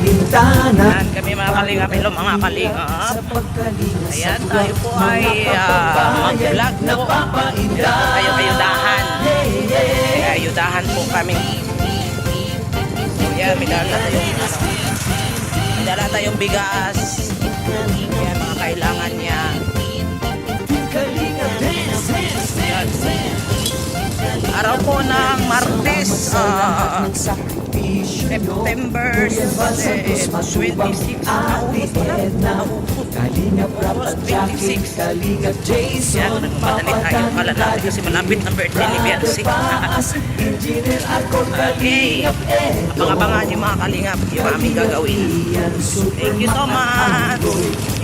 Di alintana Yan kami mga kalingap. Hello mga sa Ayan, tayo po ay ah, mag-vlog po. Tayo ayudahan. Ay, ayudahan po kami. So yan, may dala tayong ano. May dala tayong bigas. Yan, mga kailangan niya. Yan. Araw po ng Martes, ah, September 26, naubos ko na. Kalingap rap at Jackie 26. Kalingap Jason Yan, tayo pala natin kasi malapit na birthday ni Beyonce. Okay. Abangan yung mga kalingap yung aming gagawin. Thank you so much.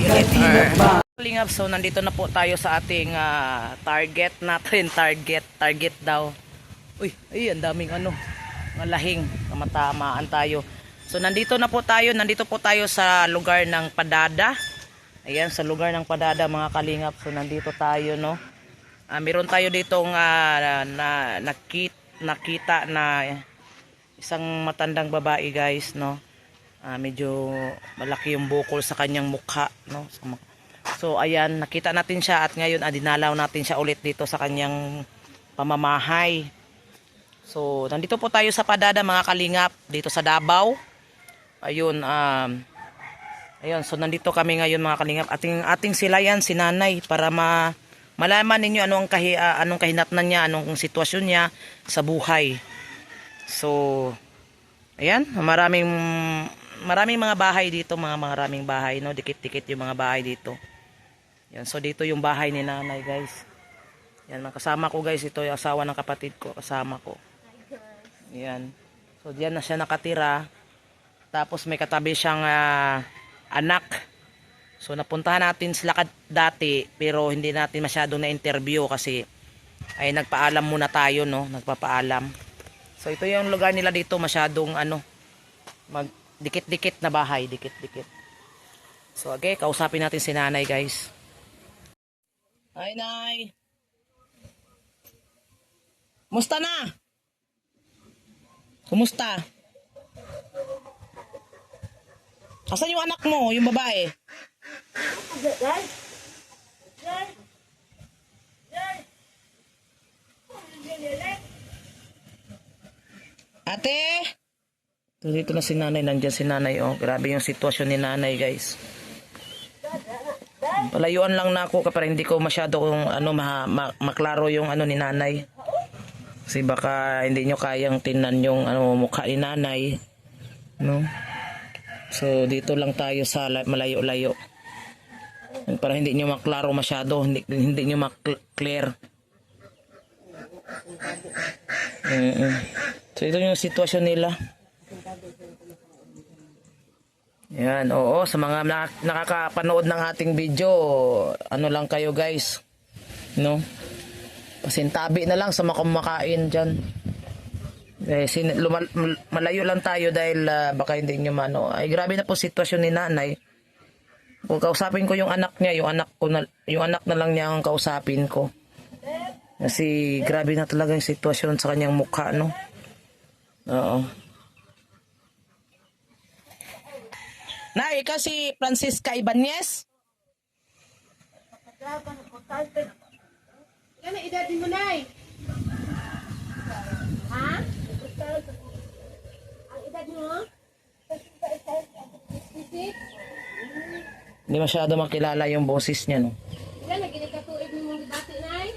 Later. Kalingap, so nandito na po tayo sa ating ah, target natin. Target, target daw. Uy, ay, ang daming ano, mga lahing. Tayo. So nandito na po tayo, nandito po tayo sa lugar ng Padada. Ayan, sa lugar ng Padada mga kalingap. So nandito tayo, no. Ah, meron tayo ditong ah, na, nakit, nakita na isang matandang babae guys, no. Ah, medyo malaki yung bukol sa kanyang mukha, no. So ayan, nakita natin siya at ngayon ah, dinalaw natin siya ulit dito sa kanyang pamamahay. So, nandito po tayo sa Padada mga kalingap dito sa Davao. Ayun, um, ayun, so nandito kami ngayon mga kalingap. Ating ating sila yan si Nanay para ma malaman ninyo anong kahi ah, anong kahinatnan niya, anong sitwasyon niya sa buhay. So, ayan, maraming maraming mga bahay dito, mga maraming bahay, no, dikit-dikit yung mga bahay dito. Yan, so dito yung bahay ni Nanay, guys. Yan, kasama ko guys, ito yung asawa ng kapatid ko, kasama ko. Yan. So diyan na siya nakatira. Tapos may katabi siyang ah, anak. So napuntahan natin sila dati pero hindi natin masyadong na-interview kasi ay nagpaalam muna tayo no, nagpapaalam. So ito yung lugar nila dito masyadong ano mag dikit-dikit na bahay, dikit-dikit. So okay, kausapin natin si nanay guys. Hi nay. Musta na? Kumusta? Asan yung anak mo, yung babae? Ate! So, dito na si nanay, nandyan si nanay, oh. Grabe yung sitwasyon ni nanay, guys. Palayuan lang na ako para hindi ko masyado kung ano ma, ma- maklaro yung ano ni nanay. Kasi baka hindi nyo kayang tinan yung ano, mukha ni nanay. No? So, dito lang tayo sa la- malayo-layo. Para hindi nyo maklaro masyado. Hindi, hindi nyo mak-clear. Mm So, ito yung sitwasyon nila. Yan, oo. Sa mga nak- nakakapanood ng ating video, ano lang kayo guys. No? Pasintabi na lang sa mga kumakain dyan. Eh, sin- lumal- mal- malayo lang tayo dahil ah, baka hindi nyo mano. Ay, grabe na po sitwasyon ni nanay. Kung kausapin ko yung anak niya, yung anak ko na, yung anak na lang niya ang kausapin ko. Kasi grabe na talaga yung sitwasyon sa kanyang mukha, no? Oo. Nay, ikaw si Francisca Ibanez? Yan ang edad mo, Nay. Ha? Ang edad mo? Sisik? Hindi masyado makilala yung boses niya, no? Ilan na ginagkatuig mo mong dati, Nay?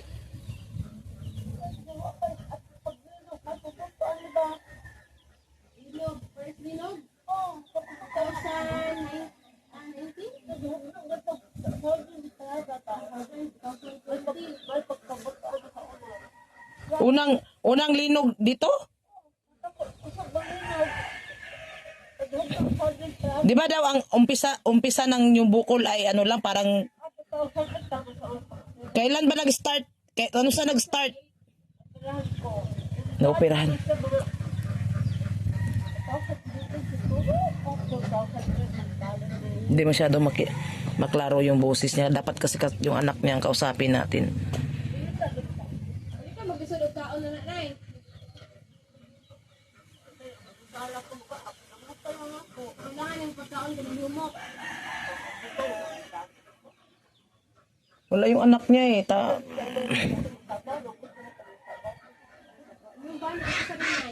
Linog, first linog? Oo. 2019? Unang unang linog dito? Di ba daw ang umpisa umpisa ng yung bukol ay ano lang parang Kailan ba nag-start? Kay, ano sa nag-start? Naoperahan. Hindi masyado maki maklaro yung boses niya. Dapat kasi ka- yung anak niya ang kausapin natin. Hindi ka mag-isod og kaon na na, Nay. Kailangan yung pagkaon ka ng lumok. Wala yung anak niya eh. Ta Yung ba na sa Nay?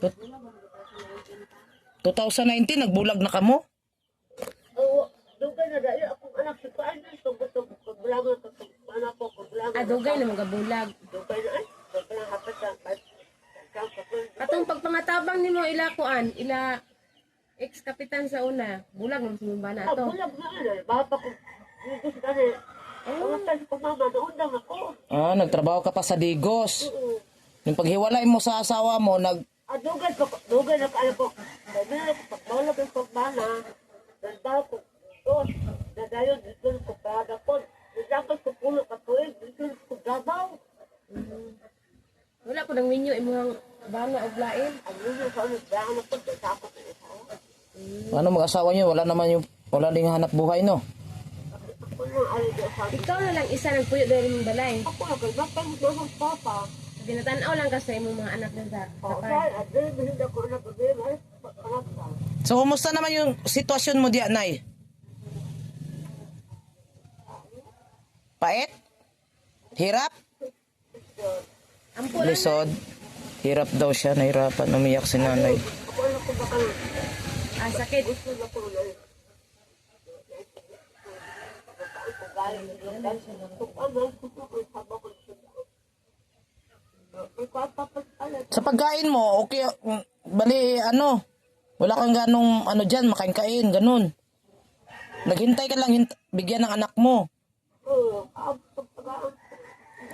Tut- 2019, nagbulag na kamo? Oo, dugay na dahil akong anak si Paan na ito gusto ko pagbulangan ko anak ko pagbulangan. Ah, dugay na mga bulag. Dugay na ay, dugay na hapit sa kahit kang kapul. Atong pagpangatabang nimo ila kuan, ila ex-kapitan sa una, bulag mo sumumba na Ah, ato. bulag na ano, bata ko. Ko mama, naundang ako. Ah, nagtrabaho ka pa sa Digos. Oo. Yung paghiwalay mo sa asawa mo, nag Ah, dugay ko, dugay na ko. Na ko yung pagbana. Nagbaw ko, tos, nadayon, dito ko parada ko. Nagdakas ko puno ka tuwing, dito ko gabaw. Wala ko nang minyo imong bana og lain. Ang nyo sa ano, daan ako, sa ako sa isa. ano mag-asawa niyo, wala naman yung wala ding hanap buhay no. Ikaw na lang isa nang puyo dahil mong balay. Ako na, kay Bakay mo naman papa. Ginatanaw lang ka sa imong mga anak na sa O, saan, at dahil hindi ako na problema, ay, pangat ka. So kumusta naman yung sitwasyon mo diyan, Nay? Pait? Hirap? Lisod? Hirap daw siya, nahirapan, umiyak si nanay. Ah, sakit. Sa pagkain mo, okay, bali, ano, wala kang ganong, ano dyan, makain-kain, ganun. Naghintay ka lang, hint- bigyan ng anak mo.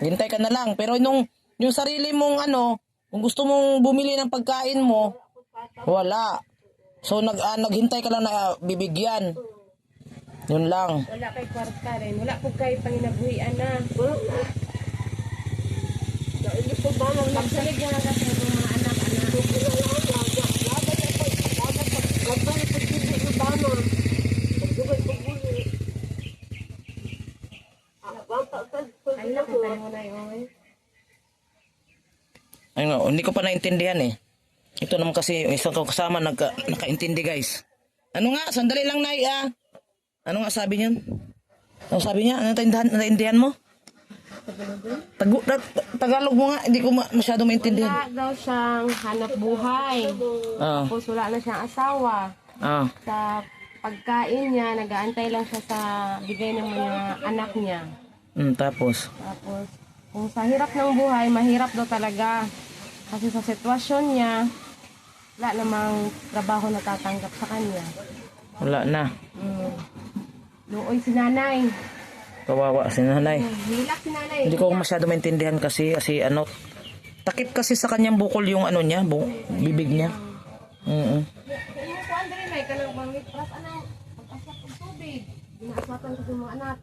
Hintay ka na lang. Pero nung, yung sarili mong, ano, kung gusto mong bumili ng pagkain mo, wala. So, nag, ah, naghintay ka lang na ah, bibigyan. Yun lang. Wala kay kwarta rin. Wala po kay panginabuhian na. Magsalig na lang sa imong mga anak, anak. Ay, nakita mo na yun. Ayun nga, hindi ko pa naintindihan eh. Ito naman kasi isang kasama nagka, nakaintindi guys. Ano nga, sandali lang na ah. Ano nga sabi niyan? Ano sabi niya? Ano naintindihan, naintindihan mo? Tagu, ta, Tagalog mo nga, hindi ko ma, masyado maintindihan. Wala daw siyang hanap buhay. Ah, Tapos wala na siyang asawa. ah, Sa pagkain niya, nag-aantay lang siya sa bigay ng mga anak niya. mm, tapos. Tapos, kung sa hirap ng buhay, mahirap daw talaga. Kasi sa sitwasyon niya, wala namang trabaho na tatanggap sa kanya. Wala na. Mm. Luoy si nanay. Kawawa si nanay. Hilak si nanay. Hindi ko masyado maintindihan kasi, kasi ano, takip kasi sa kanyang bukol yung ano niya, bu, bibig niya. Mm Yung din may kanang mangit. Plus, anong pagkasyak ng tubig. Ginaswatan kasi mga anak.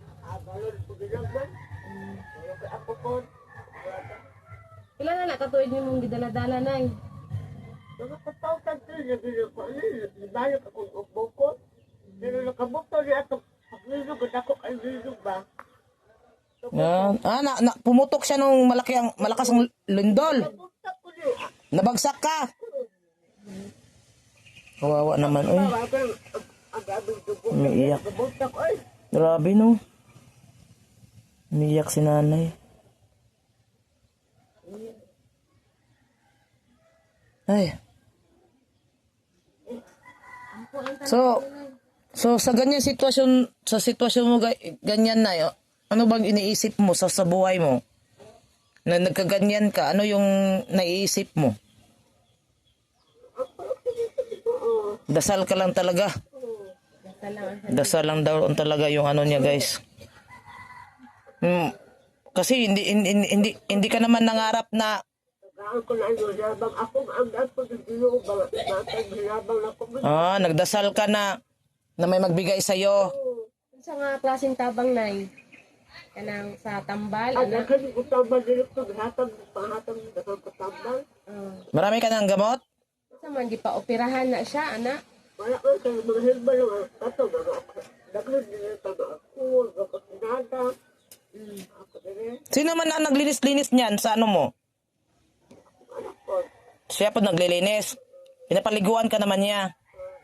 Pila na nakatuwid niyo mong gidala-dala na eh. Balik akong bukod. Pero nakabukto niya ito. Paglilog, ako lilog ba? Yan. Ah, na, na, pumutok siya nung malaki ang, malakas ang lindol. Bukta ko niya. Nabagsak ka. Kawawa naman. Ang ang dugo. umiiyak. Grabe no. Umiiyak si nanay. Ay. So, so sa ganyan sitwasyon, sa sitwasyon mo ga- ganyan na, yo, ano bang iniisip mo sa, sa buhay mo? Na nagkaganyan ka, ano yung naiisip mo? Dasal ka lang talaga. Dasal lang daw talaga yung ano niya, guys. Hmm, kasi hindi, hindi, hindi, hindi ka naman nangarap na ah, nagdasal ka na na may magbigay sa iyo. Sa nga klaseng tabang na Kanang sa tambal, Ang anak. akin ko tambal dito, hatag, panghatag, dakang ko tambal. Uh, Marami ka ng gamot? naman, di pa operahan na siya, anak. Wala ko kayo mga herbal lang. Kato, mga ako. Nila pa mga ako. Ako eh. Sino man ang naglinis-linis niyan sa ano mo? Anak ko. Siya pa naglilinis. Pinapaliguan ka naman niya.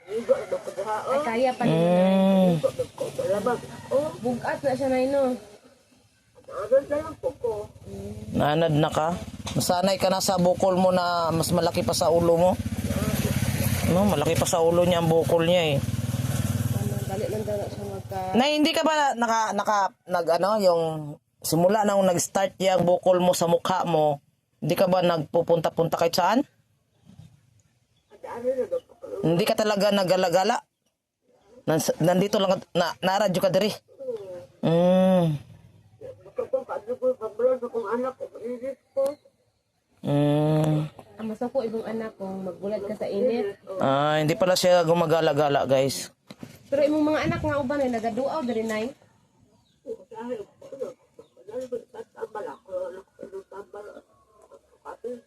Ay, kaya pa rin. Mm. Oh, Bugat na siya na ino. ano. Nanad na ka. Nasanay ka na sa bukol mo na mas malaki pa sa ulo mo. No, malaki pa sa ulo niya ang bukol niya eh. Ano, na hindi ka ba naka naka nag ano yung simula nang nag-start yung bukol mo sa mukha mo, hindi ka ba nagpupunta-punta kahit saan? Ano na. Hindi ka talaga nagala-gala? Nandito lang na naradyo ka diri. Mm. Gusto ko paano ko kong anak. Mm. Ang kung magbulat ka sa init. Ah, hindi pala siya gumagala-gala, guys. Pero imong mga anak nga uban ay nagaduaw diri nay.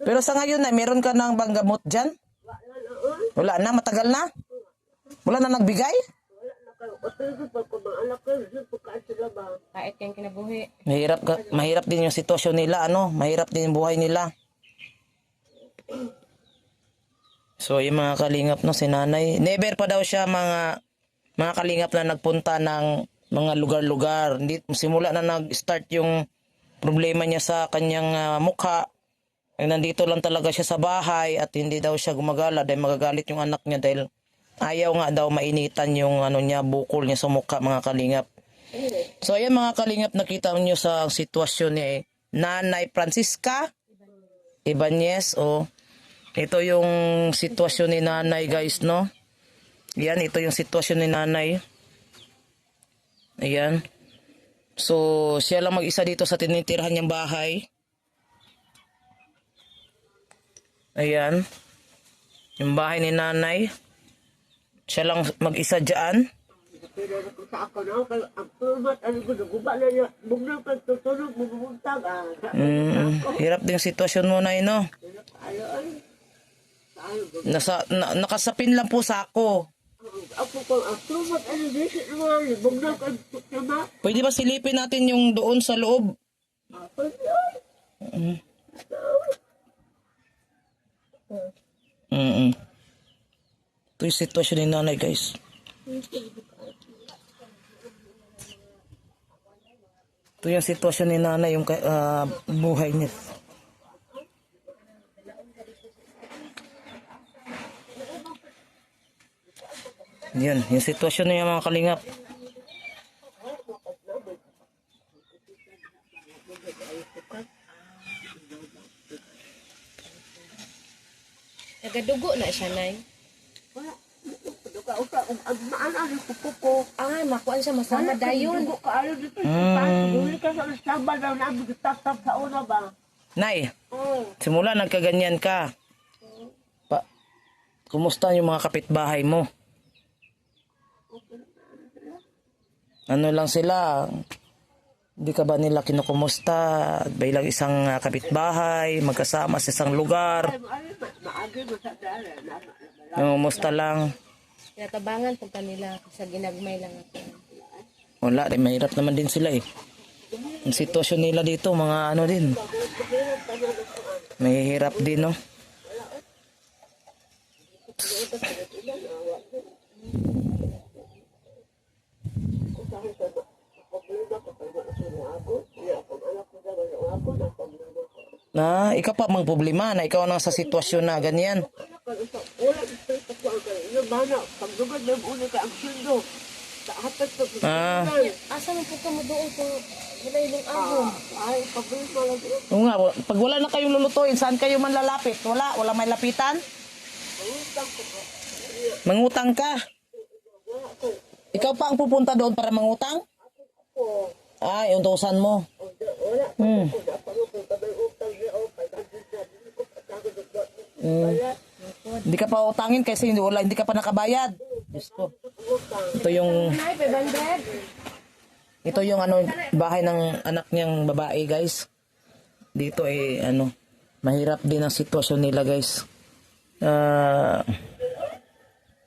Pero sa ngayon na, meron ka ng bang gamot dyan? Wala na. oh. Wala na, matagal na? Wala na nagbigay? Kahit kang kinabuhi. Mahirap, ka, mahirap din yung sitwasyon nila, ano? Mahirap din yung buhay nila. So, yung mga kalingap no, si nanay. Never pa daw siya mga mga kalingap na nagpunta ng mga lugar-lugar. Hindi, simula na nag-start yung problema niya sa kanyang ah, mukha. Nandito lang talaga siya sa bahay at hindi daw siya gumagala dahil magagalit yung anak niya dahil ayaw nga daw mainitan yung ano niya, bukol niya sa mukha mga kalingap. So ayan mga kalingap nakita niyo sa sitwasyon ni Nanay Francisca Ibanez o ito yung sitwasyon ni Nanay guys no. Yan ito yung sitwasyon ni Nanay. Ayan. So siya lang mag-isa dito sa tinitirahan niyang bahay. Ayan. Yung bahay ni Nanay. Siya lang mag-isa dyan. Mm, hirap din sitwasyon mo na no. Ayaw ay. Ayaw ba? Nasa, na, nakasapin lang po sa ako. Pwede ba silipin natin yung doon sa loob? Ako yun. Mm Ito yung sitwasyon ni nanay guys. Ito yung sitwasyon ni nanay, yung ah, buhay niya. Yan, yung sitwasyon niya mga kalingap. Nagadugo na siya nay. Wala. Duka. Uka. Ang maana. Ang kukuko. Ah, makuan siya masama dayon. Dugo ka. Ayaw dito. Duli ka sa samba daw na. Tap-tap sa una ba? Nay, Oh. simula nagkaganyan ka. Pa, kumusta yung mga kapitbahay mo? Ano lang sila? Hindi ka ba nila kinukumusta? Bilang isang ah, kapitbahay, magkasama sa isang lugar. Ay, ma- maagi mo sa dala. Na- na- na- Kumusta lang? Tinatabangan po kanila sa ginagmay lang ako. Wala, eh, mahirap naman din sila eh. Ang sitwasyon nila dito, mga ano din. Mahihirap din, no? Na, ikaw pa mang problema na ikaw nang sa sitwasyon na ganyan. Ah. Asa man po ka mo doon kung wala yung ahon? Ay, pabili mo lang. Oo nga, pag wala na kayong lulutuin, saan kayo man lalapit? Wala, wala may lapitan? Mangutang ka. Ikaw pa ang pupunta doon para mangutang? Ay, untusan mo. Hmm. Na hindi ka pa utangin kasi hindi, wala, hindi ka pa nakabayad. Diyos ko. Ito yung, Nay, 500. ito yung ano, bahay ng anak niyang babae, guys. Dito eh, ano, mahirap din ang sitwasyon nila, guys. Ah.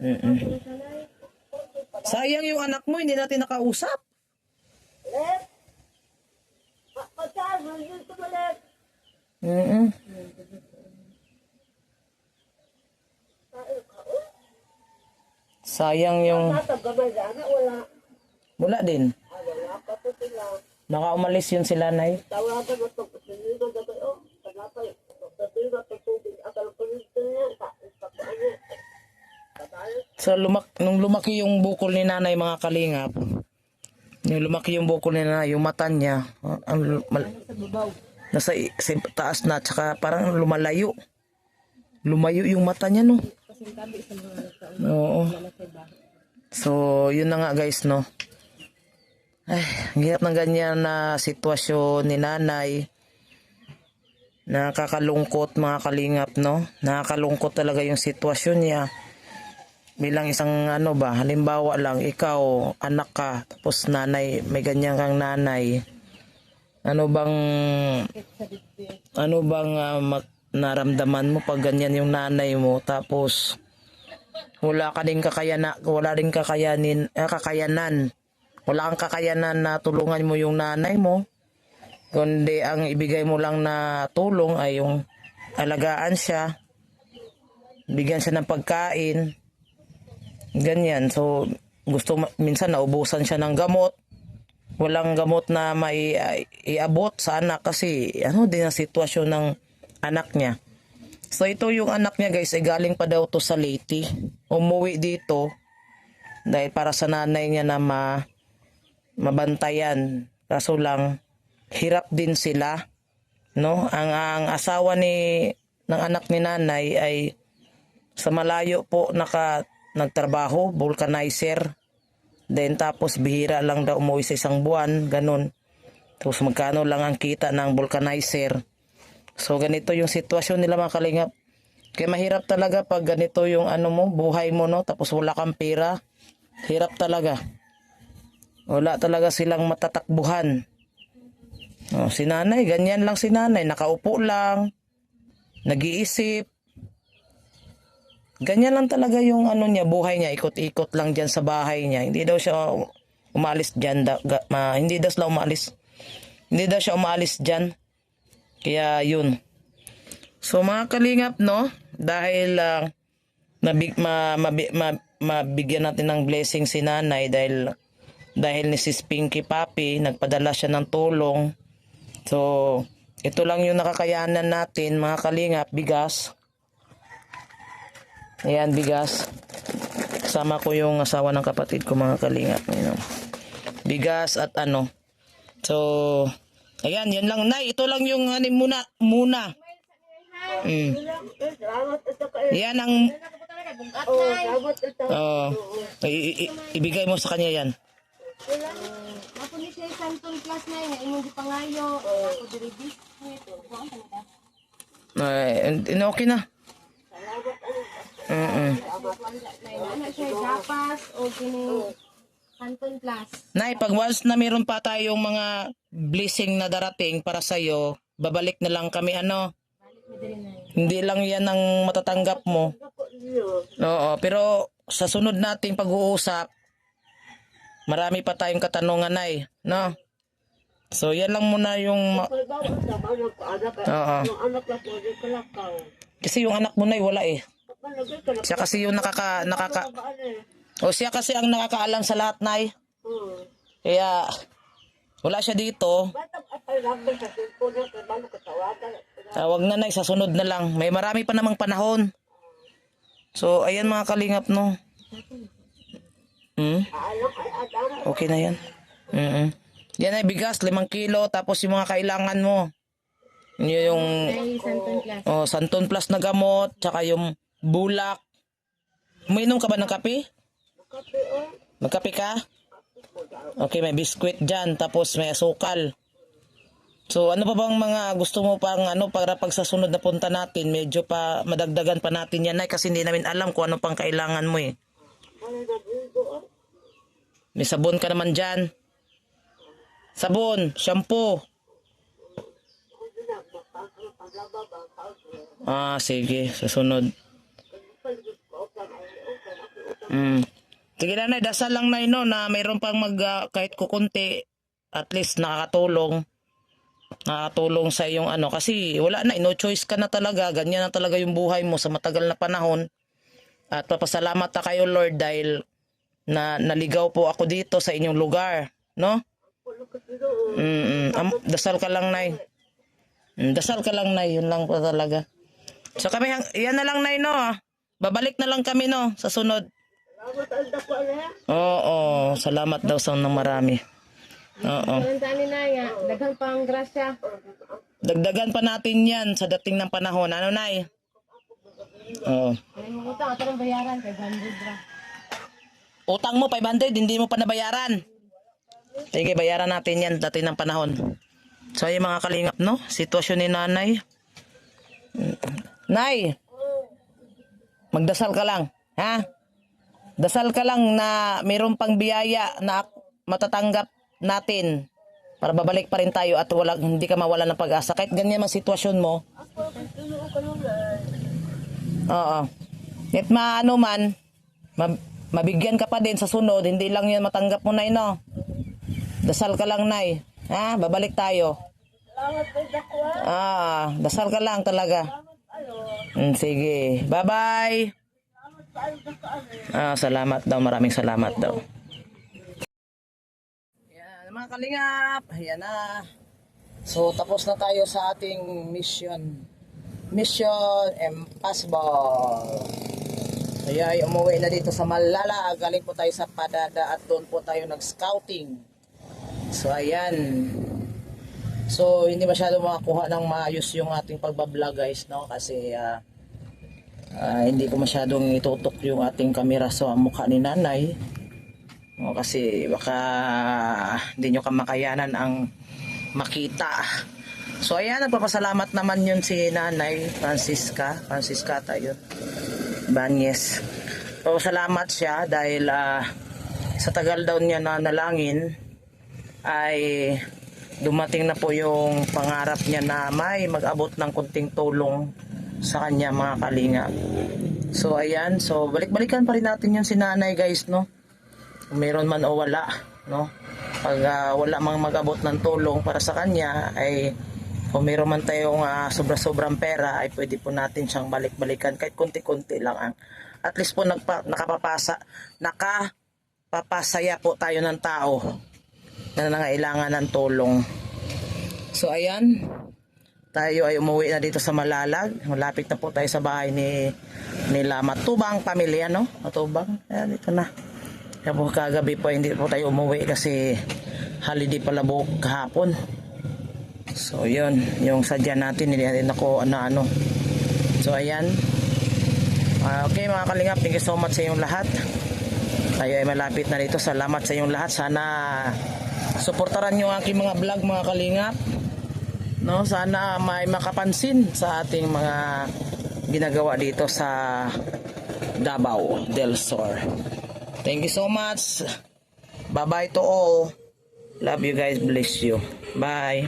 mm-mm. Sayang yung anak mo, hindi natin nakausap. Pa- Pagkaan, yun ko ulit. Mm-mm. Sayang yung... Wala. Din. Ah, wala pa po sila. Baka umalis yun sila, Nay. Tawagan mo ito, sinigo na kayo. Kanapay, sabihin na ito tubig. Akal ko rin niya. Sa- sa lumak nung lumaki yung bukol ni nanay, mga kalingap, yung lumaki yung bukol ni nanay, yung mata niya, ang nasa sa taas na, tsaka parang lumalayo. Lumayo yung mata niya, no? Oo. So, yun na nga guys, no? Ay, hirap ng ganyan na sitwasyon ni nanay. Nakakalungkot mga kalingap, no? Nakakalungkot talaga yung sitwasyon niya bilang isang ano ba, halimbawa lang, ikaw, anak ka, tapos nanay, may ganyan kang nanay, ano bang, ano bang ma- naramdaman mo pag ganyan yung nanay mo, tapos, wala ka din kakayana, wala din kakayanin, eh, kakayanan, wala kang kakayanan na tulungan mo yung nanay mo, kundi ang ibigay mo lang na tulong ay yung alagaan siya, bigyan siya ng pagkain, Ganyan. So, gusto minsan naubusan siya ng gamot. Walang gamot na may ay- iabot sa anak kasi ano din ang sitwasyon ng anak niya. So, ito yung anak niya guys, ay galing pa daw to sa Leyte. Umuwi dito dahil para sa nanay niya na ma mabantayan. Kaso lang, hirap din sila. No? Ang, ang asawa ni ng anak ni nanay ay sa malayo po naka nagtrabaho, vulcanizer. Then tapos bihira lang daw umuwi sa isang buwan, ganun. Tapos magkano lang ang kita ng vulcanizer. So ganito yung sitwasyon nila mga kalingap. Kaya mahirap talaga pag ganito yung ano mo, buhay mo no, tapos wala kang pera. Hirap talaga. Wala talaga silang matatakbuhan. Oh, si nanay, ganyan lang si nanay, nakaupo lang, nag-iisip, Ganyan lang talaga yung ano niya, buhay niya, ikot-ikot lang diyan sa bahay niya. Hindi daw siya umalis diyan, da, ma, hindi daw sila umalis. Hindi daw siya umalis diyan. Kaya yun. So mga kalingap, no? Dahil ah, mabig, ma, mabi- ma, mabigyan natin ng blessing si nanay dahil dahil ni Sis Pinky Papi, nagpadala siya ng tulong. So, ito lang yung nakakayanan natin, mga kalingap, bigas. Ayan, bigas. Kasama ko yung asawa ng kapatid ko, mga kalingap. You. Bigas at ano. So, ayan, yan lang. Nay, ito lang yung ano, muna. Muna. Mm. Salamat ito. Yan ang... Oh, salamat ito. I- i- ibigay mo sa kanya yan. Ni siya Santon class na yun, imong gipangayo, ako diri biscuit, kuan pa nila. Eh, and- okay na. Mm-mm. Siya gapas o kini Santon class. Nay, pag once na meron pa tayong mga blessing na darating para sa'yo, babalik na lang kami ano. Hindi lang yan ang matatanggap mo. Oo, pero sa sunod nating pag-uusap, marami pa tayong katanungan ay, no? So, yan lang muna yung... ma-. Oo. Kasi yung anak mo na wala eh. Siya kasi yung nakaka... nakaka o siya kasi ang nakakaalam sa lahat, Nay. Hmm. Kaya, wala siya dito. Tawag na, Nay. Sa sunod na lang. May marami pa namang panahon. So, ayan mga kalingap, no? Hmm? Okay na yan. mm Yan ay bigas, limang kilo, tapos yung mga kailangan mo. Yun yung class. oh, Santon Plus na gamot, tsaka yung bulak. Uminom ka ba ng kape? Kape oh. Magkape ka? Okay, may biskwit dyan, tapos may asukal. So, ano pa bang mga gusto mo pang ano para pag sa sunod na punta natin, medyo pa madagdagan pa natin yan ay kasi hindi namin alam kung ano pang kailangan mo eh. Ano oh. May sabon ka naman dyan. Sabon, shampoo. Ah, sige, sa sunod. Mm. Sige na, dasal lang na no, na mayroon pang mag, ah, kahit kukunti, at least nakakatulong. Nakakatulong sa iyong ano. Kasi wala na, no choice ka na talaga. Ganyan na talaga yung buhay mo sa matagal na panahon. At papasalamat na kayo, Lord, dahil na naligaw po ako dito sa inyong lugar. No? Mm, mm. Am- dasal ka lang, Nay. Mm, Dasal ka lang, Nay. Yun lang po talaga. So kami, yan na lang, Nay, no? Babalik na lang kami, no? Sa sunod. Oo, salamat daw sa nang marami. Oo. Daghang pang grasya. Dagdagan pa natin yan sa dating ng panahon. Ano, Nay? Oo. Utang, ng bayaran kay Bandid ra. Utang mo, 500, hindi mo pa nabayaran. Sige, bayaran natin yan dating ng panahon. So, yung mga kalingap, no? Sitwasyon ni nanay. Nay! Magdasal ka lang, ha? Dasal ka lang na mayroon pang biyaya na matatanggap natin para babalik pa rin tayo at wala, hindi ka mawala ng pag-asa. Kahit ganyan ang sitwasyon mo, Oo. At maano man, mab- mabigyan ka pa din sa sunod, hindi lang yan matanggap mo na no. Dasal ka lang, Nay. Ha? Babalik tayo. Ah, dasal ka lang talaga. Mm, sige. Bye-bye. Ah, salamat daw. Maraming salamat daw. Yan, mga kalingap. Ayan na. So, tapos na tayo sa ating mission. Mission Impossible. Kaya ay umuwi na dito sa Malala. Galing po tayo sa Padada at doon po tayo nag-scouting. So, ayan. So, hindi masyado makakuha ng maayos yung ating pagbablog guys, no? Kasi, ah, ah, hindi ko masyadong itutok yung ating kamera sa mukha ni nanay. O, kasi baka hindi nyo kamakayanan ang makita. So, ayan, nagpapasalamat naman yun si nanay Francisca. Francisca tayo. Banyes. Papasalamat siya dahil ah, sa tagal daw niya na nalangin ay dumating na po yung pangarap niya na may mag-abot ng kunting tulong sa kanya mga kalinga. So ayan, so balik-balikan pa rin natin yung si nanay guys, no? Kung meron man o wala, no? Pag ah, wala mang mag-abot ng tulong para sa kanya, ay kung meron man tayong ah, sobra-sobrang pera, ay pwede po natin siyang balik-balikan kahit konti-konti lang ang at least po nagpa, nakapapasa, nakapapasaya po tayo ng tao na nangailangan ng tulong. So ayan, tayo ay umuwi na dito sa Malalag. Malapit na po tayo sa bahay ni nila Matubang pamilya, no? Matubang, ayan, dito na. Kaya po kagabi po hindi po tayo umuwi kasi holiday pala buhok kahapon. So yun, yung sadya natin, hindi natin ako ano-ano. So ayan. Ah, okay mga kalingap, thank you so much sa inyong lahat. Tayo ay malapit na dito. Salamat sa inyong lahat. Sana suportaran nyo ang aking mga vlog mga kalingap. No, sana may makapansin sa ating mga ginagawa dito sa Davao del Sur. Thank you so much. Bye-bye to all. Love you guys. Bless you. Bye.